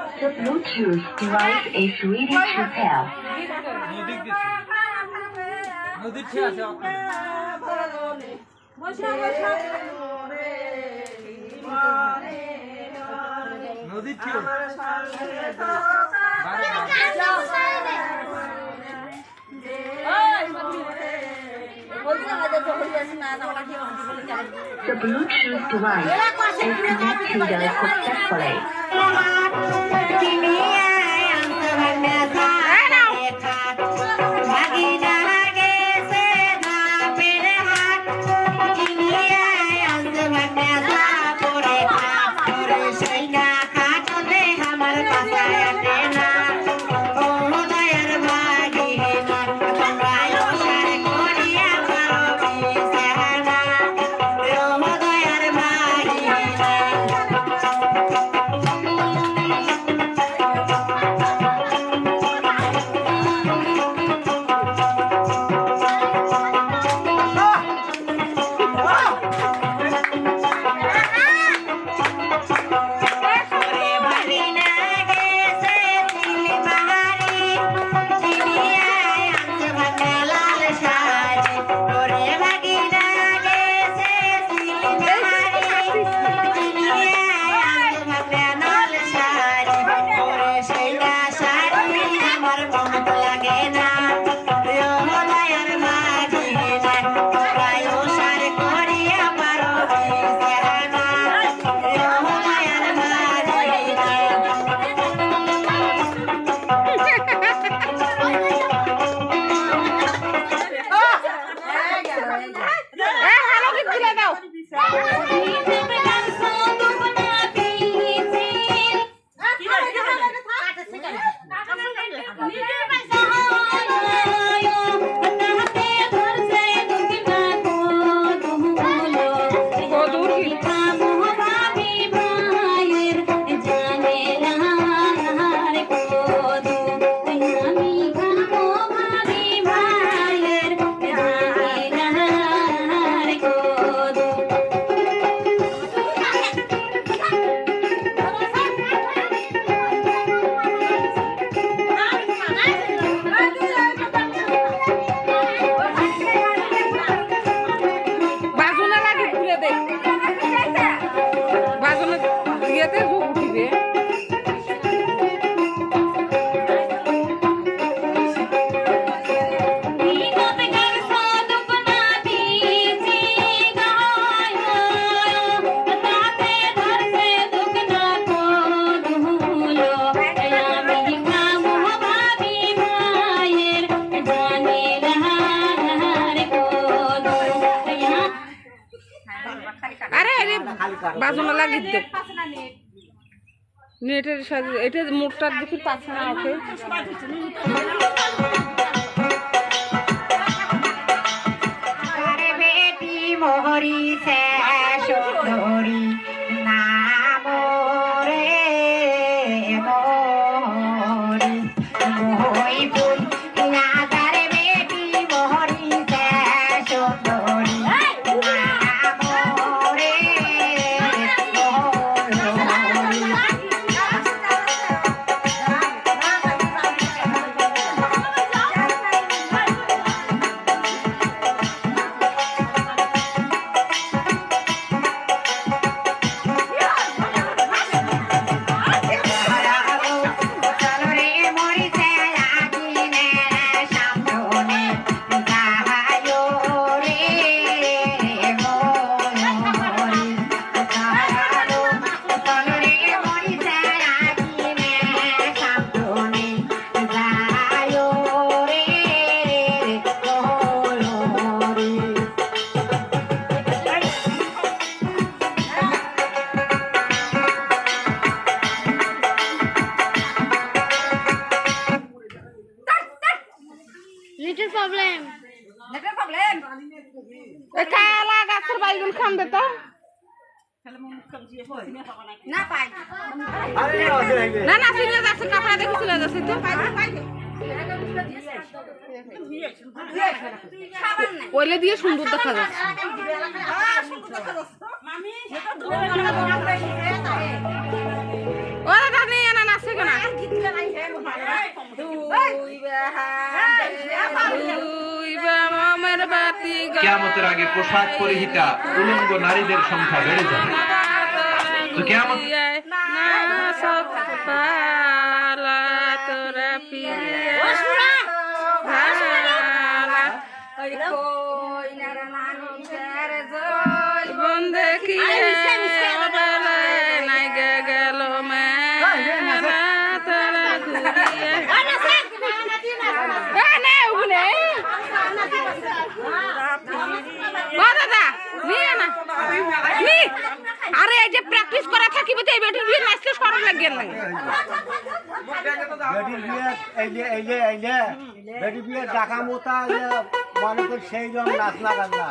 The Bluetooth device is ready to pair. The Bluetooth device is connected successfully heart. লাগিয়ে দে নেটের সাথে এটা মোটটার দেখি পাঁচনা বেটি মোহরি শেষ না না না ফিরে যাচ্ছে কাপড় দেখে চলে যাচ্ছে তো দিয়ে সুন্দর দেখা যাচ্ছে দাদা নেই না নাচছে কেনা কেয়ামতের আগে পোশাক পরিহিতা উলঙ্গ নারীদের সংখ্যা বেড়ে যাবে। তো কেয়ামত না ও দাদা, নিয়ে না। নি। আরে এই যে প্র্যাকটিস করা থাকিব তো এই বেটির বিয়ে নাচতে সরম লাগে না বেটির বিয়ে এইলে এইলে এইলে যে বেটির বিয়ে ডাকা মোতা মনে সেই রকম নাচ না গান না